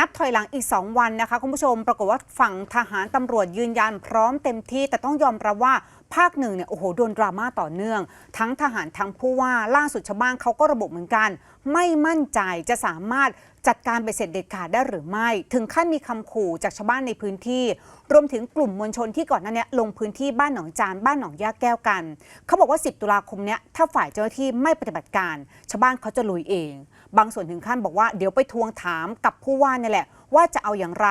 นับถอยหลังอีก 2 วันนะคะคุณผู้ชม ปรากฏว่าฝั่งทหารตำรวจยืนยันพร้อมเต็มที่ แต่ต้องยอมรับว่าภาคหนึ่งเนี่ยโอ้โหโดนดราม่าต่อเนื่อง ทั้งทหารทั้งผู้ว่าล่าสุดชาวบ้านเขาก็ระบุเหมือนกันไม่มั่นใจจะสามารถจัดการไปเสร็จเด็ดขาดได้หรือไม่ ถึงขั้นมีคำขู่จากชาวบ้านในพื้นที่ รวมถึงกลุ่มมวลชนที่ก่อนหน้านี้ลงพื้นที่บ้านหนองจานบ้านหนองยาแก้วกัน เขาบอกว่า 10 ตุลาคมเนี้ยถ้าฝ่ายเจ้าหน้าที่ไม่ปฏิบัติการ ชาวบ้านเขาจะลุยเอง บางส่วนถึงขั้นบอกว่าเดี๋ยวไปทวงถามกับผู้ว่านี่แหละ ว่าจะเอาอย่างไร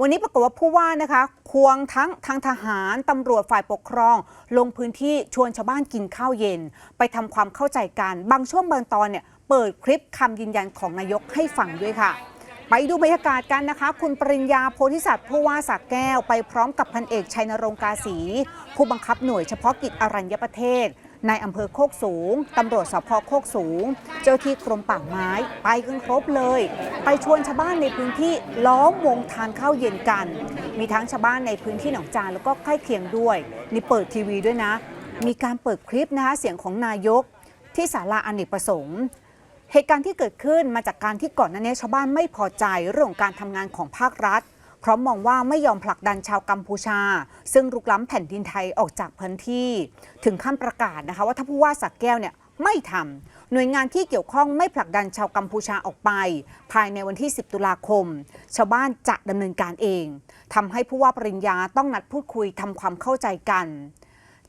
วันนี้ปรากฏว่าผู้ว่านะคะควงทั้งทางทหารตำรวจฝ่ายปกครอง ลงพื้นที่ชวนชาวบ้านกินข้าวเย็น ไปทำความเข้าใจกัน บางช่วงบางตอนเนี่ย เปิดคลิปคำยืนยันของนายกให้ฟังด้วยค่ะ ไปดูบรรยากาศกันนะคะ คุณปริญญาโพธิสัตว์ผู้ว่าสักแก้ว ไปพร้อมกับพันเอกชัยนรงกาศีผู้บังคับหน่วยเฉพาะกิจอรัญญประเทศนายอำเภอโคกสูง ตำรวจสพโคกสูง เจ้าที่กรมป่าไม้ ไปกันครบเลย ไปชวนชาวบ้านในพื้นที่ล้อมวงทานข้าวเย็นกัน มีทั้งชาวบ้านในพื้นที่หนองจานแล้วก็ใกล้เคียงด้วย นี่เปิดทีวีด้วยนะ มีการเปิดคลิปนะคะเสียงของนายก ที่ศาลาอเนกประสงค์ เหตุการณ์ที่เกิดขึ้นมาจากการที่ก่อนหน้านี้ชาวบ้านไม่พอใจเรื่องของการทำงานของภาครัฐ เพราะมองว่าไม่ยอมผลักดันชาวกัมพูชา ซึ่งรุกล้ำแผ่นดินไทยออกจากพื้นที่ ถึงขั้นประกาศนะคะว่าถ้าผู้ว่าสักแก้วเนี่ยไม่ทำหน่วยงานที่เกี่ยวข้องไม่ผลักดันชาวกัมพูชาออกไป ภายในวันที่ 10 ตุลาคม ชาวบ้านจะดำเนินการเองทำให้ผู้ว่าปริญญาต้องนัดพูดคุยทำความเข้าใจกัน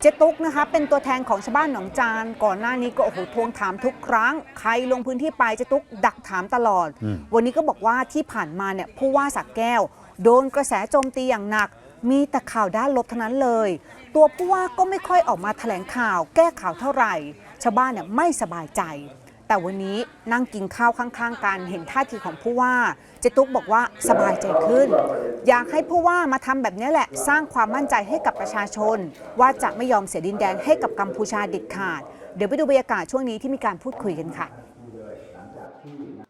เจตุกนะคะเป็นตัวแทนของชาวบ้านหนองจาน ก่อนหน้านี้ก็โอ้โหทวงถามทุกครั้ง ใครลงพื้นที่ไปเจตุกดักถามตลอดอืมวันนี้ก็บอกว่าที่ผ่านมาเนี่ยผู้ว่าสักแก้ว โดนกระแสโจมตีอย่างหนัก มีแต่ข่าวด้านลบเท่านั้นเลย ตัวผู้ว่าก็ไม่ค่อยออกมาแถลงข่าว แก้ข่าวเท่าไหร่ ชาวบ้านเนี่ยไม่สบายใจ แต่วันนี้นั่งกินข้าวข้างๆกันเห็นท่าทีของผู้ว่าเจตุกบอกว่าสบายใจขึ้น อยากให้ผู้ว่ามาทำแบบนี้แหละ สร้างความมั่นใจให้กับประชาชน ว่าจะไม่ยอมเสียดินแดนให้กับกัมพูชาเด็ดขาด เดี๋ยวไปดูบรรยากาศช่วงนี้ที่มีการพูดคุยกันค่ะ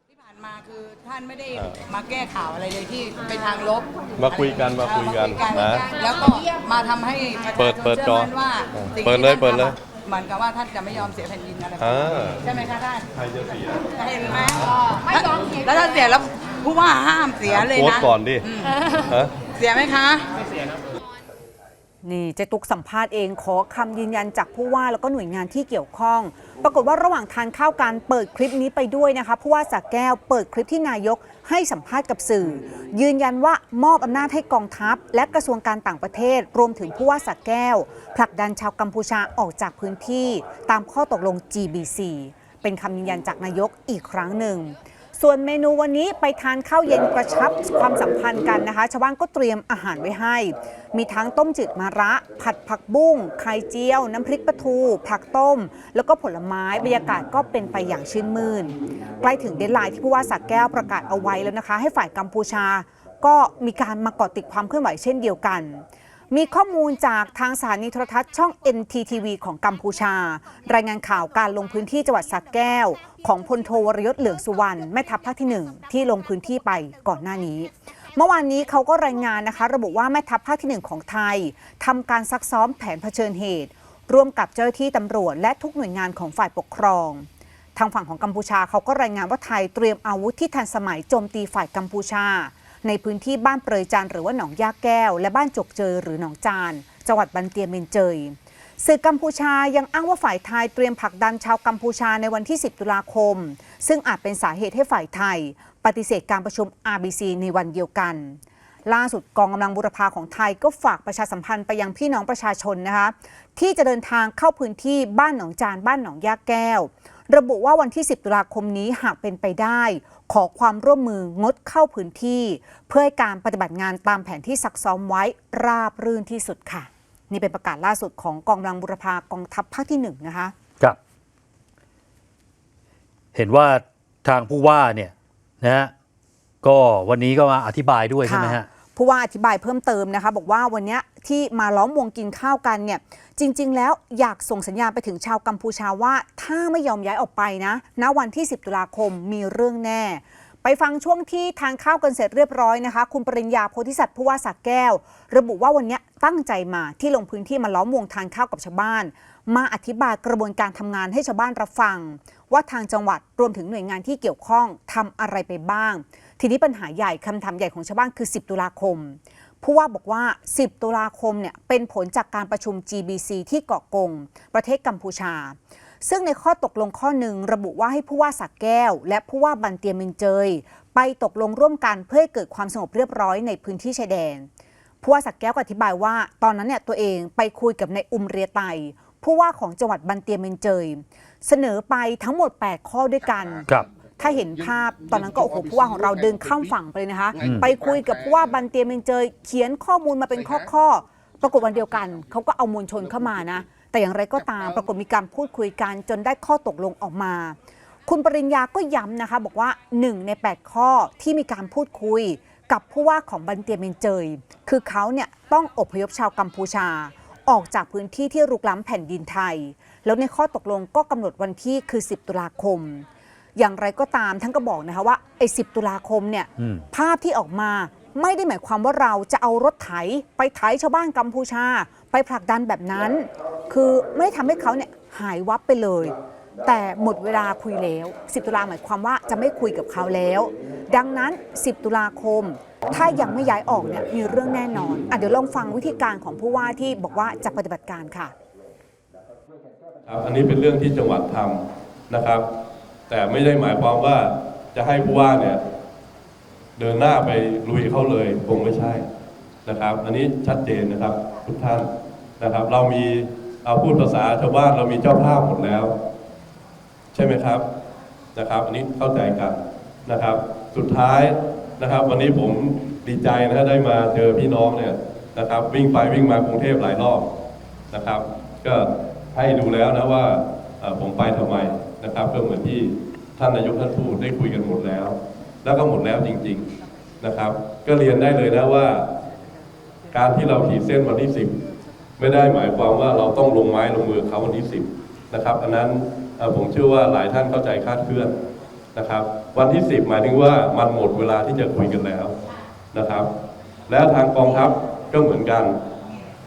ที่ผ่านมาคือท่านไม่ได้มาแก้ข่าวอะไรเลยที่ไปทางลบ มาคุยกันมาคุยกันมาคุยนะแล้วก็มาทำให้ประชาชนเปิดเปิดจอชื่มั่นว่าสิ่งเปิดเลยที่ท่านเปิดเลยทำอะ เหมือนกับว่าท่านจะไม่ยอมเสียแผ่นดินอะไรแบบอ่านี้ใช่ไหมคะท่านใครจะเสียเห็นไหมไม่ยอมแล้วถ้าเสียแล้วผู้ว่าห้ามเสียเลยโพสนะต์ก่อนดิอืมฮะเสียไหมคะ นี่เจตุกสัมภาษณ์เองขอคำยืนยันจากผู้ว่าแล้วก็หน่วยงานที่เกี่ยวข้อง ปรากฏว่าระหว่างทานข้าวกันเปิดคลิปนี้ไปด้วยนะคะผู้ว่าสักแก้วเปิดคลิปที่นายกให้สัมภาษณ์กับสื่อ ยืนยันว่ามอบอำนาจให้กองทัพ และกระทรวงการต่างประเทศ รวมถึงผู้ว่าสักแก้วผลักดันชาวกัมพูชาออกจากพื้นที่ ตามข้อตกลง GBC เป็นคำยืนยันจากนายกอีกครั้งหนึ่ง ส่วนเมนูวันนี้ไปทานข้าวเย็นกระชับความสัมพันธ์กันนะคะ ชาวบ้านก็เตรียมอาหารไว้ให้ มีทั้งต้มจืดมะระ ผัดผักบุ้ง ไข่เจียว น้ำพริกปลาทู ผักต้ม แล้วก็ผลไม้บรรยากาศก็เป็นไปอย่างชื่นมื่น ใกล้ถึงเดดไลน์ที่ผู้ว่าสักแก้วประกาศเอาไว้แล้วนะคะ ให้ฝ่ายกัมพูชา ก็มีการมาเกาะติดความเคลื่อนไหวเช่นเดียวกัน มีข้อมูลจากทางสถานีโทรทัศน์ช่อง NTTV ของกัมพูชา รายงานข่าวการลงพื้นที่จังหวัดสักแก้ว ของพลโทวรยศเหลืองสุวรรณแม่ทัพภาคที่ 1 ที่ลงพื้นที่ไปก่อนหน้านี้ เมื่อวานนี้เขาก็รายงานนะคะ ระบุว่าแม่ทัพภาคที่ 1 ของไทยทำการซักซ้อมแผนเผชิญเหตุ ร่วมกับเจ้าหน้าที่ตำรวจ และทุกหน่วยงานของฝ่ายปกครอง ทางฝั่งของกัมพูชาเขาก็รายงานว่าไทยเตรียมอาวุธที่ทันสมัยโจมตีฝ่ายกัมพูชา ในพื้นที่บ้านเปรยจันหรือว่าหนองยาแก้ว และบ้านจกเจอหรือหนองจาน จังหวัดบันเตียเมนเจยสื่อกัมพูชายังอ้างว่าฝ่ายไทยเตรียมผลักดันชาวกัมพูชาในวันที่ 10 ตุลาคม ซึ่งอาจเป็นสาเหตุให้ฝ่ายไทย ปฏิเสธการประชุม RBC ในวันเดียวกัน ล่าสุดกองกำลังบุรพาของไทยก็ฝากประชาสัมพันธ์ไปยังพี่น้องประชาชนนะคะที่จะเดินทางเข้าพื้นที่บ้านหนองจานบ้านหนองยาแก้ว ระบุว่าวันที่ 10 ตุลาคมนี้หากเป็นไปได้ ขอความร่วมมืองดเข้าพื้นที่ เพื่อให้การปฏิบัติงานตามแผนที่ซักซ้อมไว้ราบรื่นที่สุดค่ะ นี่เป็นประกาศล่าสุดของกองกำลังบุรพากองทัพภาคที่หนึ่งนะคะครับ เห็นว่าทางผู้ว่าเนี่ยนะฮะก็วันนี้ก็มาอธิบายด้วยใช่ไหมฮะ ผู้ว่าอธิบายเพิ่มเติมนะคะ บอกว่าวันนี้ที่มาล้อมวงกินข้าวกันเนี่ยจริง ๆ แล้วอยากส่งสัญญาณไปถึงชาวกัมพูชาว่า ถ้าไม่ยอมย้ายออกไปนะณวันที่ 10 ตุลาคมมีเรื่องแน่ ไปฟังช่วงที่ทานข้าวกันเสร็จเรียบร้อยนะคะ คุณปริญญาโพธิสัตว์ผู้ว่าสักแก้ว ระบุว่าวันนี้ตั้งใจมาที่ลงพื้นที่มาล้อมวงทานข้าวกับชาวบ้าน มาอธิบายกระบวนการทำงานให้ชาวบ้านรับฟัง ว่าทางจังหวัดรวมถึงหน่วยงานที่เกี่ยวข้องทำอะไรไปบ้าง ทีนี้ปัญหาใหญ่คำถามใหญ่ของชาวบ้านคือ 10 ตุลาคมผู้ว่าบอกว่า 10 ตุลาคมเนี่ยเป็นผลจากการประชุม GBC ที่เกาะกง ประเทศกัมพูชา ซึ่งในข้อตกลงข้อหนึ่งระบุว่าให้ผู้ว่าสักแก้ว และผู้ว่าบันเตียมินเจย ไปตกลงร่วมกันเพื่อให้เกิดความสงบเรียบร้อยในพื้นที่ชายแดน ผู้ว่าสักแก้วอธิบายว่า ตอนนั้นเนี่ยตัวเองไปคุยกับนายอุมเรียไตผู้ว่าของจังหวัดบันเตียมินเจย เสนอไปทั้งหมด 8 ข้อด้วยกันครับ ถ้าเห็นภาพตอนนั้นก็โอ้โหผู้ว่าของเราเดินข้ามฝั่งไปเลยนะคะอืมไปคุยกับผู้ว่าบันเตียเมงเจยเขียนข้อมูลมาเป็นข้อๆปรากฏวันเดียวกันเขาก็เอามวลชนเข้ามานะ แต่อย่างไรก็ตามปรากฏมีการพูดคุยกันจนได้ข้อตกลงออกมา คุณปริญญาก็ย้ำนะคะ บอกว่า 1 ใน 8 ข้อที่มีการพูดคุยกับผู้ว่าของบันเตียเมงเจย คือเขาเนี่ยต้องอพยพชาวกัมพูชา ออกจากพื้นที่ที่รุกล้ำแผ่นดินไทย แล้วในข้อตกลงก็กำหนดวันที่คือ 10 ตุลาคม อย่างไรก็ตามท่านก็บอกนะคะว่าไอ้10ตุลาคมเนี่ยอืมภาพที่ออกมาไม่ได้หมายความว่าเราจะเอารถไถ ไปไถชาวบ้านกัมพูชา ไปผลักดันแบบนั้น คือไม่ได้ทำให้เขาเนี่ยหายวับไปเลย แต่หมดเวลาคุยแล้ว 10 ตุลาหมายความว่าจะไม่คุยกับเขาแล้ว ดังนั้น 10 ตุลาคม ถ้ายังไม่ย้ายออกเนี่ยมีเรื่องแน่นอนอะเดี๋ยวลองฟังวิธีการของผู้ว่าที่บอกว่าจะปฏิบัติการค่ะครับอันนี้เป็นเรื่องที่จังหวัดทำนะครับ แต่ไม่ได้หมายความว่าจะให้ผู้ว่าเนี่ยเดินหน้าไปลุยเข้าเลยคงไม่ใช่นะครับ อันนี้ชัดเจนนะครับทุกท่านนะครับ เรามีเอาพูดภาษาชาวบ้านเรามีเจ้าภาพหมดแล้ว ใช่ไหมครับนะครับ อันนี้เข้าใจกันนะครับ สุดท้ายนะครับ วันนี้ผมดีใจนะได้มาเจอพี่น้องเนี่ยนะครับ วิ่งไปวิ่งมากรุงเทพหลายรอบนะครับ ก็ให้ดูแล้วนะว่าผมไปทำไม นะครับก็เหมือนที่ท่านนายกท่านพูดได้คุยกันหมดแล้ว แล้วก็หมดแล้วจริง ๆนะครับ ก็เรียนได้เลยนะว่า การที่เราขีดเส้นวันที่ 10 ไม่ได้หมายความว่าเราต้องลงไม้ลงมือเขาวันที่ 10นะครับอันนั้นผมเชื่อว่าหลายท่านเข้าใจคาดเคลื่อนนะครับ วันที่ 10 หมายถึงว่ามันหมดเวลาที่จะคุยกันแล้วนะครับ แล้วทางกองทัพก็เหมือนกัน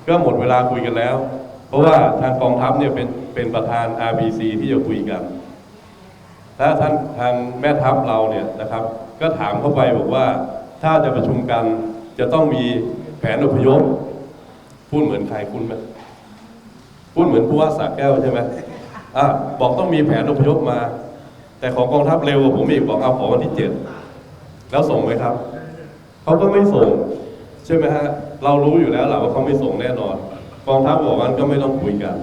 ก็หมดเวลาคุยกันแล้ว เพราะว่าทางกองทัพเนี่ยเป็นเป็นประธาน RBC ที่จะคุยกันถ้าท่านทางแม่ทัพเราเนี่ยนะครับ ก็ถามเข้าไปบอกว่าถ้าจะประชุมกันจะต้องมีแผนอพยพพูดเหมือนใครคุณไหมพูดเหมือนผู้ว่าสระแก้วใช่ไหมอะบอกต้องมีแผนอพยพมา แต่ของกองทัพเร็วกว่าผมอีกบอกเอาขอวันที่เจ็ดแล้วส่งไหมครับ เขาก็ไม่ส่ง ใช่ไหมฮะ เรารู้อยู่แล้วแหละว่าเขาไม่ส่งแน่นอน กองทัพบอกว่าก็ไม่ต้องคุยกัน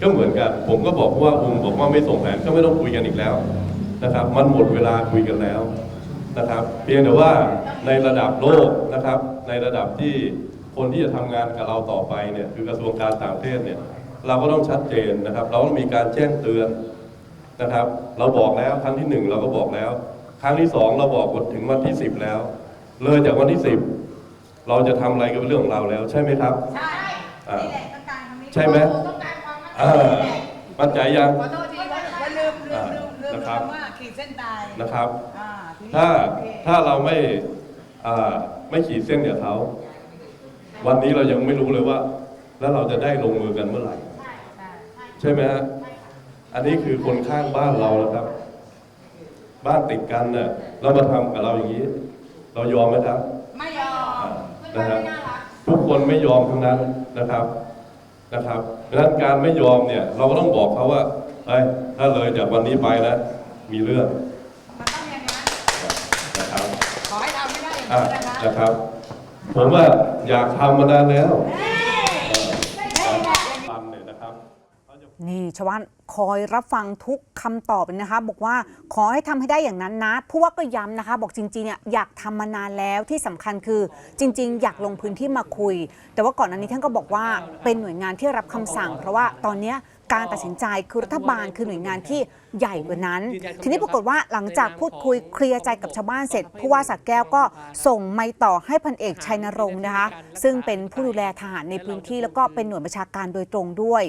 ก็เหมือนกัน ผมก็บอกว่าอุ้มบอกว่าไม่ส่งแผนก็ไม่ต้องคุยกันอีกแล้วนะครับ มันหมดเวลาคุยกันแล้วนะครับ เพียงแต่ว่าในระดับโลกนะครับ ในระดับที่คนที่จะทำงานกับเราต่อไปเนี่ยคือกระทรวงการต่างประเทศเนี่ยเราก็ต้องชัดเจนนะครับ เราต้องมีการแจ้งเตือนนะครับ เราบอกแล้วครั้งที่หนึ่งเราก็บอกแล้ว ครั้งที่สองเราบอกถึงวันที่สิบแล้ว เลยจากวันที่สิบเราจะทำอะไรก็เป็นเรื่องของเราแล้ว ใช่ไหมครับใช่ อ่านี่แหละต้องการคำนี้ใช่ไหม ต้องการความมั่นใจเออมั่นใจยัง ขอโทษทีว่าว่าลืมลืมลืมลืมนะครับ คำว่าขีดเส้นตายนะครับ อ่าทีนี้ถ้าโอเคถ้าเราไม่อ่าไม่ขีดเส้นกับเขา วันนี้เรายังไม่รู้เลยว่า แล้วเราจะได้ลงมือกันเมื่อไหร่ ใช่ใช่ไหมฮะอันนี้คือคนข้างบ้านเรานะครับ บ้านติดกันเนี่ยเรามาทำกับเราอย่างนี้ เรายอมไหมครับ ไม่ยอมนะฮะ ทุกคนไม่ยอมทั้งนั้นนะครับนะครับดังนั้นการไม่ยอมเนี่ย เราก็ต้องบอกเขาว่าเอ้ยถ้าเลยจากวันนี้ไปนะ มีเรื่องมันต้องอย่างนั้นนะครับขอให้ทำไม่ได้อย่างอะนี้นะคะนะครับ ผมว่าอยากทำมานานแล้วตันเนี่ยนะครับนี่ชาวบ้าน คอยรับฟังทุกคำตอบเลยนะคะ บอกว่าขอให้ทำให้ได้อย่างนั้นนะผู้ว่าก็ย้ำนะคะ บอกจริงๆเนี่ยอยากทำมานานแล้วที่สำคัญคือจริง ๆ อยากลงพื้นที่มาคุย แต่ว่าก่อนอันนี้ท่านก็บอกว่าเป็นหน่วยงานที่รับคำสั่ง เพราะว่าตอนเนี้ย การตัดสินใจคือรัฐบาลคือหน่วยงานที่ใหญ่กว่านั้น ทีนี้ปรากฏว่าหลังจากพูดคุยเคลียร์ใจกับชาวบ้านเสร็จผู้ว่าสักแก้วก็ส่งไมค์ต่อให้พันเอกชัยนรงค์นะคะ ซึ่งเป็นผู้ดูแลทหารในพื้นที่แล้วก็เป็นหน่วยบัญชาการโดยตรงด้วย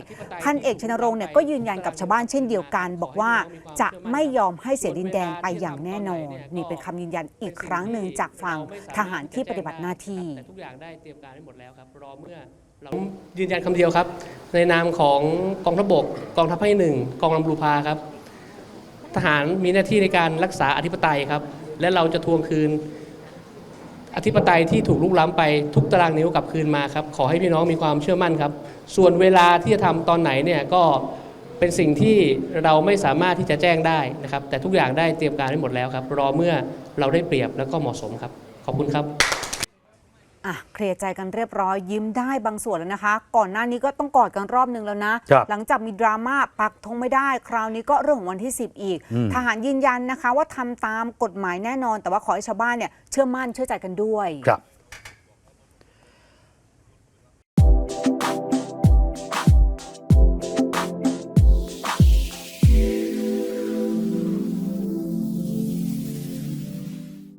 พันเอกชัยนรงค์เนี่ยก็ยืนยันกับชาวบ้านเช่นเดียวกัน บอกว่าจะไม่ยอมให้เสียดินแดนไปอย่างแน่นอน นี่เป็นคำยืนยันอีกครั้งหนึ่งจากฝั่งทหารที่ปฏิบัติหน้าที่แต่ทุกอย่างได้เตรียมการไว้หมดแล้วครับรอเมื่อ เรายืนยันคำเดียวครับ ในนามของกองทัพบกกองทัพภาคหนึ่งกองลำบลูพาครับ ทหารมีหน้าที่ในการรักษาอธิปไตยครับ และเราจะทวงคืน อธิปไตยที่ถูกลุกล้ำไปทุกตารางนิ้วกลับคืนมาครับ ขอให้พี่น้องมีความเชื่อมั่นครับ ส่วนเวลาที่จะทำตอนไหนเนี่ยก็เป็นสิ่งที่เราไม่สามารถที่จะแจ้งได้นะครับ แต่ทุกอย่างได้เตรียมการไว้หมดแล้วครับ รอเมื่อเราได้เปรียบแล้วก็เหมาะสมครับ ขอบคุณครับ อะเคลียร์ใจกันเรียบร้อยยิ้มได้บางส่วนแล้วนะคะ ก่อนหน้านี้ก็ต้องกอดกันรอบนึงแล้วนะ ครับหลังจากมีดราม่าปักธงไม่ได้ คราวนี้ก็เรื่องของวันที่ 10 อีก อืม ทหารยืนยันนะคะ ว่าทำตามกฎหมายแน่นอน แต่ว่าขอให้ชาวบ้านเนี่ยเชื่อมั่นเชื่อใจกันด้วย ครับ